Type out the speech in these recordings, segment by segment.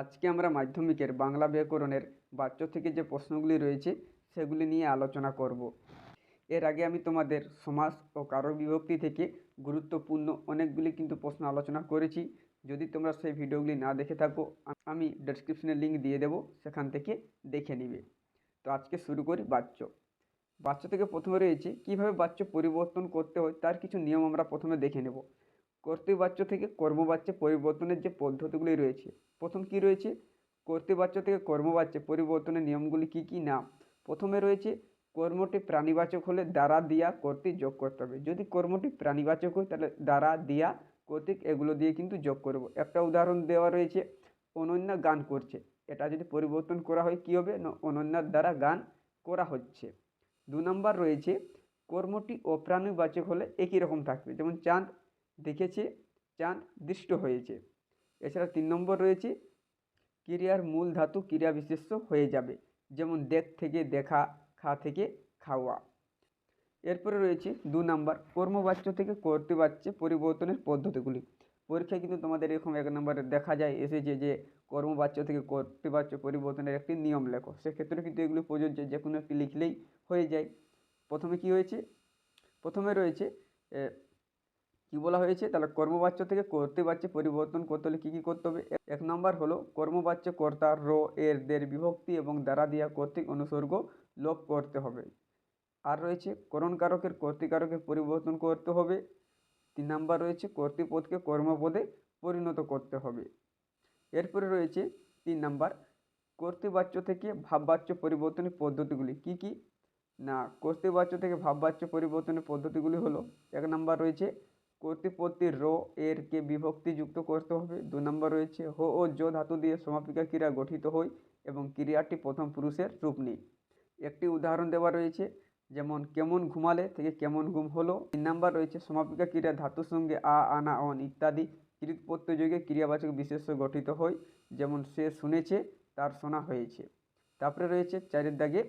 আজকে আমরা মাধ্যমিকের বাংলা ব্যাকরণের বাচ্চ থেকে যে প্রশ্নগুলি রয়েছে, সেগুলি নিয়ে আলোচনা করব। এর আগে আমি তোমাদের সমাজ ও কারক বিভক্তি থেকে গুরুত্বপূর্ণ অনেকগুলি কিন্তু প্রশ্ন আলোচনা করেছি। যদি তোমরা সেই ভিডিওগুলি না দেখে থাকো, আমি ডেসক্রিপশনে লিঙ্ক দিয়ে দেবো, সেখান থেকে দেখে নিবে। তো আজকে শুরু করি বাচ্চ। বাচ্চ থেকে প্রথমে রয়েছে, কীভাবে বাচ্চ পরিবর্তন করতে হয়, তার কিছু নিয়ম আমরা প্রথমে দেখে নেব। কর্তৃবাচ্য থেকে কর্মবাচ্যে পরিবর্তনের যে পদ্ধতিগুলি রয়েছে। প্রথম কি রয়েছে? কর্তৃবাচ্য থেকে কর্মবাচ্যে পরিবর্তনের নিয়মগুলি কি কি? না। প্রথমে রয়েছে, কর্মটি প্রাণীবাচক হলে দ্বারা, দিয়া, কর্তৃক যোগ করতে হবে। যদি কর্মটি প্রাণীবাচক হয়, তাহলে দ্বারা, দিয়া, কর্তৃক এগুলো দিয়ে কিন্তু যোগ করব। একটা উদাহরণ দেওয়া রয়েছে, অনন্যা গান করছে। এটা যদি পরিবর্তন করা হয়, কী হবে? অনন্যার দ্বারা গান করা হচ্ছে। দু নম্বর রয়েছে, কর্মটি অপ্রাণীবাচক হলে একই রকম থাকবে। যেমন চাঁদ দেখেছে, চাঁদ দৃষ্ট হয়েছে। এছাড়া তিন নম্বর রয়েছে ক্রিয়ার মূল ধাতু ক্রিয়া বিশেষ্য হয়ে যাবে, যেমন দেখ থেকে দেখা, খা থেকে খাওয়া। এরপরে রয়েছে দু নাম্বার, কর্মবাচ্য থেকে কর্তৃবাচ্যে পরিবর্তনের পদ্ধতিগুলি। পরীক্ষায় কিন্তু তোমাদের এরকম এক নম্বরে দেখা যায়, এসেছে যে কর্মবাচ্য থেকে কর্তৃবাচ্য পরিবর্তনের একটি নিয়ম লেখো। সেক্ষেত্রে কিন্তু এগুলি প্রযোজ্য যে কোনো একটি লিখলেই হয়ে যায়। প্রথমে কি হয়েছে? প্রথমে রয়েছে কি বলা হয়েছে? তাহলে কর্মবাচ্য থেকে কর্তৃবাচ্যে পরিবর্তন করতে হলে কী কী করতে হবে? এক নম্বর হলো কর্মবাচ্য কর্তা র, এর, দের বিভক্তি এবং দ্বারা দিয়া কর্তৃক অনুসর্গ লোপ করতে হবে। আর রয়েছে করণকারকের কর্তৃকারকের পরিবর্তন করতে হবে। তিন নাম্বার রয়েছে কর্তৃপদকে কর্মপদে পরিণত করতে হবে। এরপরে রয়েছে তিন নাম্বার কর্তৃবাচ্য থেকে ভাববাচ্য পরিবর্তনের পদ্ধতিগুলি কি কি? না, কর্তৃবাচ্য থেকে ভাববাচ্য পরিবর্তনের পদ্ধতিগুলি হলো, এক নাম্বার রয়েছে কর্তৃপত্তির র এর কে বিভক্তি যুক্ত করতে হবে। দু নম্বর রয়েছে, হো ও জো ধাতু দিয়ে সমাপিকা ক্রিয়া গঠিত হয় এবং ক্রিয়াটি প্রথম পুরুষের রূপ নেয় একটি উদাহরণ দেওয়া রয়েছে, যেমন কেমন ঘুমালে থেকে কেমন ঘুম হলো। তিন নাম্বার রয়েছে, সমাপিকা ক্রিয়া ধাতুর সঙ্গে আ আনা অন ইত্যাদি কৃত প্রত্যযোগে ক্রিয়াবাচক বিশেষ্য গঠিত হয় যেমন সে শুনেছে, তার শোনা হয়েছে। তারপরে রয়েছে চারের দাগে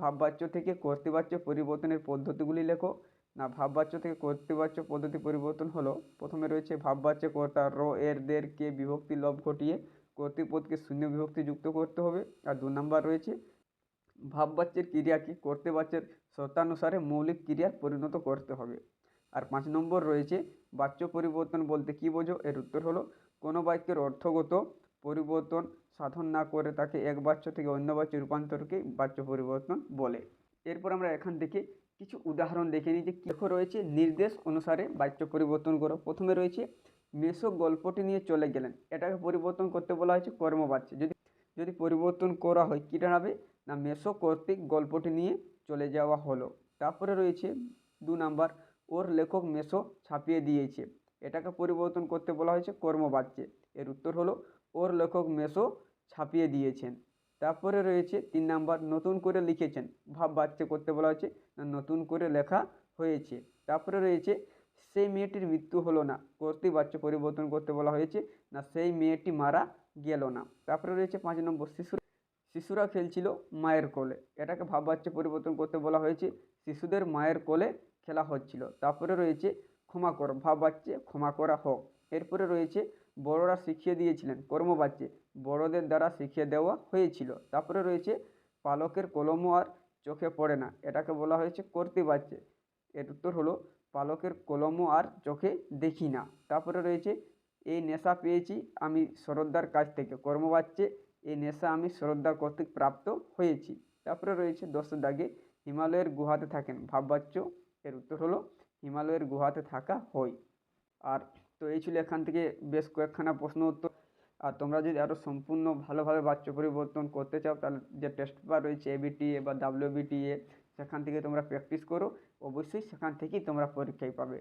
ভাববাচ্য থেকে কর্তৃবাচ্য পরিবর্তনের পদ্ধতিগুলি লেখো। না, ভাববাচ্য থেকে কর্তৃবাচ্য পদ্ধতি পরিবর্তন হলো, প্রথমে রয়েছে ভাববাচ্য কর্তা, র, এর, দের, কে, বিভক্তি, লব, ঘটিয়ে কর্তৃপদকে শূন্য বিভক্তি যুক্ত করতে হবে। আর দু নম্বর রয়েছে, ভাববাচ্যের ক্রিয়াকে কর্তৃবাচ্যের শর্তানুসারে মৌলিক ক্রিয়ার পরিণত করতে হবে। আর পাঁচ নম্বর রয়েছে, বাচ্য পরিবর্তন বলতে কী বোঝো? এর উত্তর হলো, কোনো বাক্যের অর্থগত পরিবর্তন সাধন না করে তাকে এক বাচ্য থেকে অন্য বাচ্যে রূপান্তরকে বাচ্য পরিবর্তন বলে। এরপর আমরা এখান থেকে কিছু উদাহরণ দেখে নিই যে কী রয়েছে, নির্দেশ অনুসারে বাচ্য পরিবর্তন করো। প্রথমে রয়েছে, মেসো গল্পটি নিয়ে চলে গেলেন। এটাকে পরিবর্তন করতে বলা হয়েছে কর্মবাচ্য যদি যদি পরিবর্তন করা হয়, কী দাঁড়াবে না, মেসো কর্তৃক গল্পটি নিয়ে চলে যাওয়া হলো। তারপরে রয়েছে দু নাম্বার, ওর লেখক মেসো ছাপিয়ে দিয়েছে। এটাকে পরিবর্তন করতে বলা হয়েছে কর্মবাচ্যে এর উত্তর হলো ওর লেখক মেসো ছাপিয়ে দিয়েছেন। তারপরে রয়েছে তিন নাম্বার, নতুন করে লিখেছেন। ভাব বাচ্চা করতে বলা হয়েছে নতুন করে লেখা হয়েছে। তারপরে রয়েছে, সেই মেয়েটির মৃত্যু হলো না কর্তৃবাচ্য পরিবর্তন করতে বলা হয়েছে, না সেই মেয়েটি মারা গেল না। তারপরে রয়েছে পাঁচ নম্বর শিশু শিশুরা খেলছিল মায়ের কোলে। এটাকে ভাববাচ্য পরিবর্তন করতে বলা হয়েছে, শিশুদের মায়ের কোলে খেলা হচ্ছিল। তারপরে রয়েছে, ক্ষমা কর, ভাব ভাববাচ্যে ক্ষমা করা হোক। এরপরে রয়েছে বড়রা শিখিয়ে দিয়েছিলেন কর্মবাচ্যে বড়দের দ্বারা শিখিয়ে দেওয়া হয়েছিল। তারপরে রয়েছে পালকের কলমও আর চোখে পড়ে না, এটাকে বলা হয়েছে কর্তৃবাচ্যে এর উত্তর হলো, পালকের কলমও আর চোখে দেখি না। তারপরে রয়েছে, এই নেশা পেয়েছি আমি শরদ্দার কাছ থেকে। কর্মবাচ্যে এই নেশা আমি শ্রদ্ধা কর্তৃক প্রাপ্ত হয়েছি। তারপরে রয়েছে, দশ দাগে হিমালয়ের গুহাতে থাকেন। ভাববাচ্য, এর উত্তর হলো, হিমালয়ের গুহাতে থাকা হয়। আর তো এই ছিল এখান থেকে বেশ কয়েকখানা প্রশ্ন উত্তর। আর তোমরা যদি আরও সম্পূর্ণ ভালোভাবে বাচ্য পরিবর্তন করতে চাও, তাহলে যে টেস্ট পেপার রয়েছে এবিটিএ বা ডাব্লিউবিটিএ সেখান থেকে তোমরা প্র্যাকটিস করো। অবশ্যই সেখান থেকেই তোমরা পরীক্ষায় পাবে।